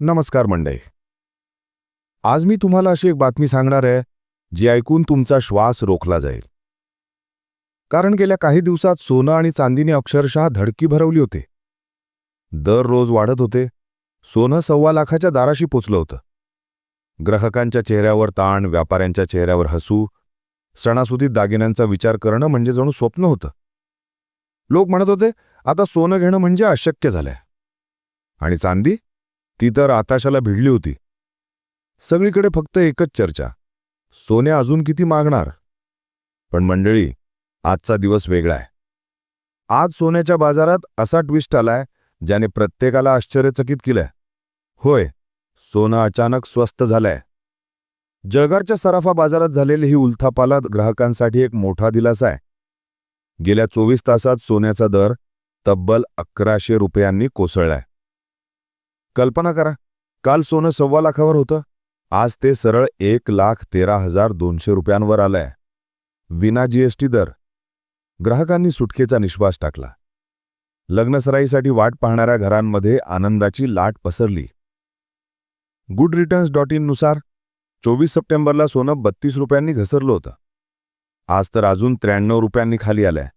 नमस्कार मंडळी. आज मी तुम्हाला अशी एक बातमी सांगणार आहे जी ऐकून तुमचा श्वास रोखला जाईल. कारण गेल्या काही दिवसात सोनं आणि चांदीने अक्षरशः धडकी भरवली होती. दररोज वाढत होते सोनं सव्वा लाखाच्या दाराशी पोचलं होतं. ग्राहकांच्या चेहऱ्यावर ताण व्यापाऱ्यांच्या चेहऱ्यावर हसू सणासुदीत दागिन्यांचा विचार करणं म्हणजे जणू स्वप्न होतं. लोक म्हणत होते आता सोनं घेणं म्हणजे अशक्य झालंय. आणि चांदी? ती तर आताशाला भिडली होती. सगळीकडे फक्त एकच चर्चा. सोने अजून किती मागणार? पण मंडळी आजचा दिवस वेगळा आहे. आज सोन्याच्या बाजारात असा ट्विस्ट आलाय ज्याने प्रत्येकाला आश्चर्यचकित केलंय. होय सोनं अचानक स्वस्त झालंय. जळगारच्या सराफा बाजारात झालेली ही उलथापालात ग्राहकांसाठी एक मोठा दिलासा आहे. गेल्या चोवीस तासात सोन्याचा दर तब्बल अकराशे रुपयांनी कोसळलाय. कल्पना करा काल सोनं सव्वा लाखावर होतं. आज ते सरळ एक लाख तेरा हजार दोनशे रुपयांवर आलंय. विना जीएसटी दर. ग्राहकांनी सुटकेचा निश्वास टाकला. लग्नसराईसाठी वाट पाहणाऱ्या घरांमध्ये आनंदाची लाट पसरली. गुड रिटर्न्स डॉट इननुसार चोवीस सप्टेंबरला सोनं बत्तीस रुपयांनी घसरलं होतं. आज तर अजून त्र्याण्णव रुपयांनी खाली आलंय.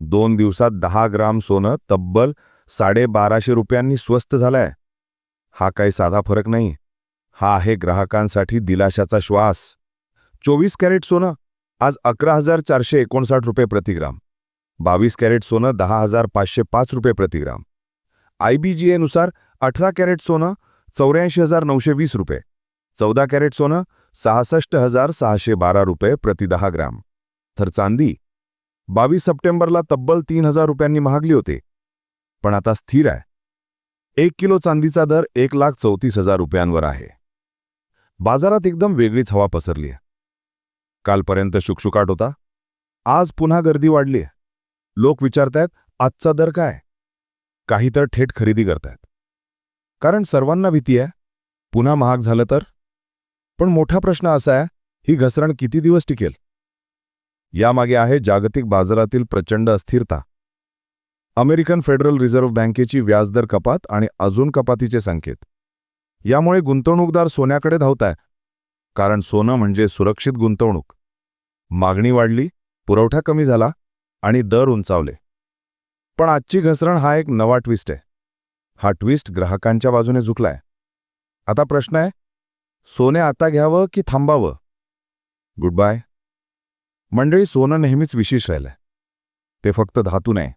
दोन दिवसात दहा ग्राम सोनं तब्बल साडेबाराशे रुपयांनी स्वस्त झालंय. हा काही साधा फरक नाही. हा आहे ग्राहकांसाठी दिलाशाचा श्वास. चोवीस कॅरेट सोनं. आज अकरा हजार चारशे एकोणसाठ रुपये प्रतिग्राम बावीस कॅरेट सोनं दहा हजार पाचशे पाच रुपये प्रतिग्राम आयबीजीएनुसार अठरा कॅरेट सोनं चौऱ्याऐंशी हजार नऊशे वीस रुपये. चौदा कॅरेट सोनं सहासष्ट हजार सहाशे बारा रुपये प्रति दहा ग्राम. तर चांदी. बावीस सप्टेंबरला तब्बल तीन हजार रुपयांनी महागली होते. पण आता स्थिर आहे. एक किलो चांदीचा दर एक लाख चौतीस हजार रुपयांवर आहे. बाजारात एकदम वेगळीच हवा पसरली कालपर्यंत शुकशुकाट होता. आज पुन्हा गर्दी वाढली लोक विचारतायत आजचा दर काय? काही तर थेट खरेदी करतायत. कारण सर्वांना भीती आहे पुन्हा महाग झालं तर? पण मोठा प्रश्न असा आहे ही घसरण किती दिवस टिकेल? यामागे आहे जागतिक बाजारातील प्रचंड अस्थिरता. अमेरिकन फेडरल रिझर्व्ह बँकेची व्याजदर कपात आणि अजून कपातीचे संकेत. यामुळे गुंतवणूकदार सोन्याकडे धावताय. कारण सोनं म्हणजे सुरक्षित गुंतवणूक. मागणी वाढली पुरवठा कमी झाला आणि दर उंचावले. पण आजची घसरण हा एक नवा ट्विस्ट आहे. हा ट्विस्ट ग्राहकांच्या बाजूने झुकलाय. आता प्रश्न आहे सोने आता घ्यावं की थांबावं? गुड बाय मंडळी सोनं नेहमीच विशेष राहिलंय. ते फक्त धातू नाही.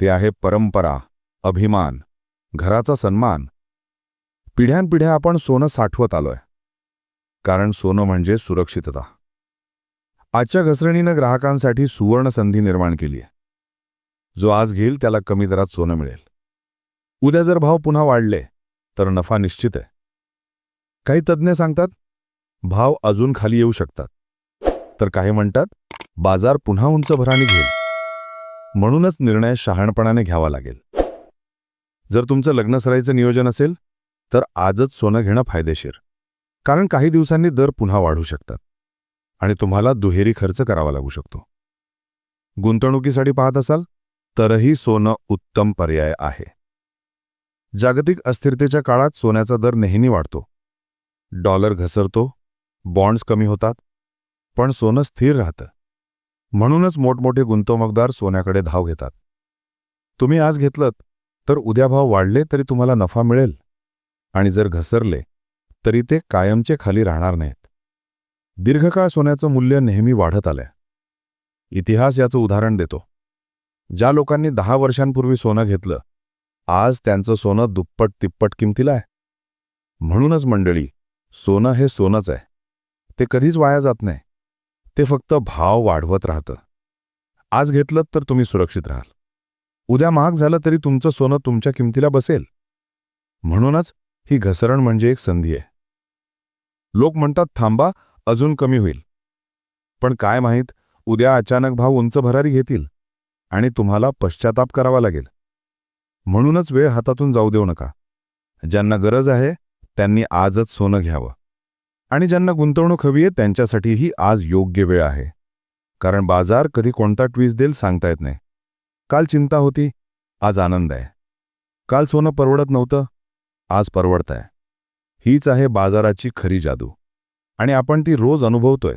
ते आहे परंपरा अभिमान घराचा सन्मान. पिढ्यानपिढ्या आपण सोनं साठवत आलोय. कारण सोनं म्हणजे सुरक्षितता. आजच्या घसरणीनं ग्राहकांसाठी सुवर्ण संधी निर्माण केली आहे. जो आज घेईल त्याला कमी दरात सोनं मिळेल. उद्या जर भाव पुन्हा वाढले तर नफा निश्चित आहे. काही तज्ज्ञ सांगतात भाव अजून खाली येऊ शकतात. तर काही म्हणतात बाजार पुन्हा उंच भराने घेईल. म्हणूनच निर्णय शहाणपणाने घ्यावा लागेल. जर तुमचं लग्नसराईचं नियोजन असेल तर आजच सोनं घेणं फायदेशीर. कारण काही दिवसांनी दर पुन्हा वाढू शकतात. आणि तुम्हाला दुहेरी खर्च करावा लागू शकतो. गुंतवणुकीसाठी पाहत असाल तरही सोनं उत्तम पर्याय आहे. जागतिक अस्थिरतेच्या काळात सोन्याचा दर नेहमी वाढतो. डॉलर घसरतो बॉन्ड्स कमी होतात पण सोनं स्थिर राहतं. म्हणूनच मोठमोठे गुंतवणूकदार सोन्याकडे धाव घेतात. तुम्ही आज घेतलं तर उद्या भाव वाढले तरी तुम्हाला नफा मिळेल. आणि जर घसरले तरी ते कायमचे खाली राहणार नाहीत. दीर्घकाळ सोन्याचं मूल्य नेहमी वाढत आलंय. इतिहास याचं उदाहरण देतो. ज्या लोकांनी दहा वर्षांपूर्वी सोनं घेतलं आज त्यांचं सोनं दुप्पट तिप्पट किमतीला आहे. म्हणूनच मंडळी सोनं हे सोनंच आहे. ते कधीच वाया जात नाही. ते फक्त भाव वाढवत राहतं. आज घेतलं तर तुम्ही सुरक्षित राहाल. उद्या महाग झालं तरी तुमचं सोनं तुमच्या किमतीला बसेल. म्हणूनच ही घसरण म्हणजे एक संधी आहे. लोक म्हणतात थांबा अजून कमी होईल. पण काय माहीत उद्या अचानक भाव उंच भरारी घेतील आणि तुम्हाला पश्चाताप करावा लागेल. म्हणूनच वेळ हातातून जाऊ देऊ नका. ज्यांना गरज आहे त्यांनी आजच सोनं घ्यावं. आणि ज्यांना गुंतवणूक हवी आहे त्यांच्यासाठीही आज योग्य वेळ आहे. कारण बाजार कधी कोणता ट्वीज देईल सांगता येत नाही. काल चिंता होती आज आनंद आहे. काल सोनं परवडत नव्हतं आज परवडत आहे हीच आहे बाजाराची खरी जादू. आणि आपण ती रोज अनुभवतोय.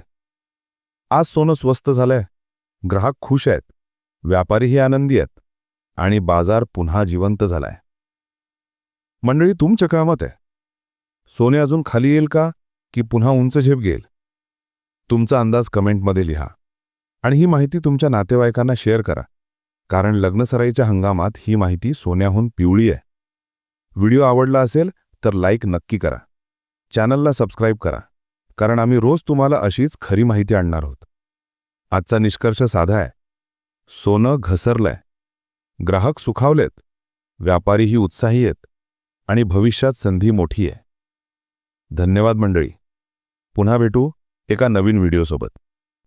आज सोनं स्वस्त झालंय ग्राहक खुश आहेत व्यापारीही आनंदी आहेत आणि बाजार पुन्हा जिवंत झालाय. मंडळी तुमचं काय मत आहे. सोने अजून खाली येईल का? की पुन्हा उंच झेप घेईल. तुमचा अंदाज कमेंटमध्ये लिहा. आणि ही माहिती तुमच्या नातेवाईकांना शेअर करा. कारण लग्नसराईच्या हंगामात ही माहिती सोन्याहून पिवळी आहे. व्हिडिओ आवडला असेल तर लाईक नक्की करा. चॅनलला सबस्क्राईब करा. कारण आम्ही रोज तुम्हाला अशीच खरी माहिती आणणार आहोत. आजचा निष्कर्ष साधा आहे. सोनं घसरलंय. ग्राहक सुखावलेत. व्यापारीही उत्साही आहेत. आणि भविष्यात संधी मोठी आहे. धन्यवाद मंडळी. पुन्हा भेटू एका नवीन व्हिडिओसोबत.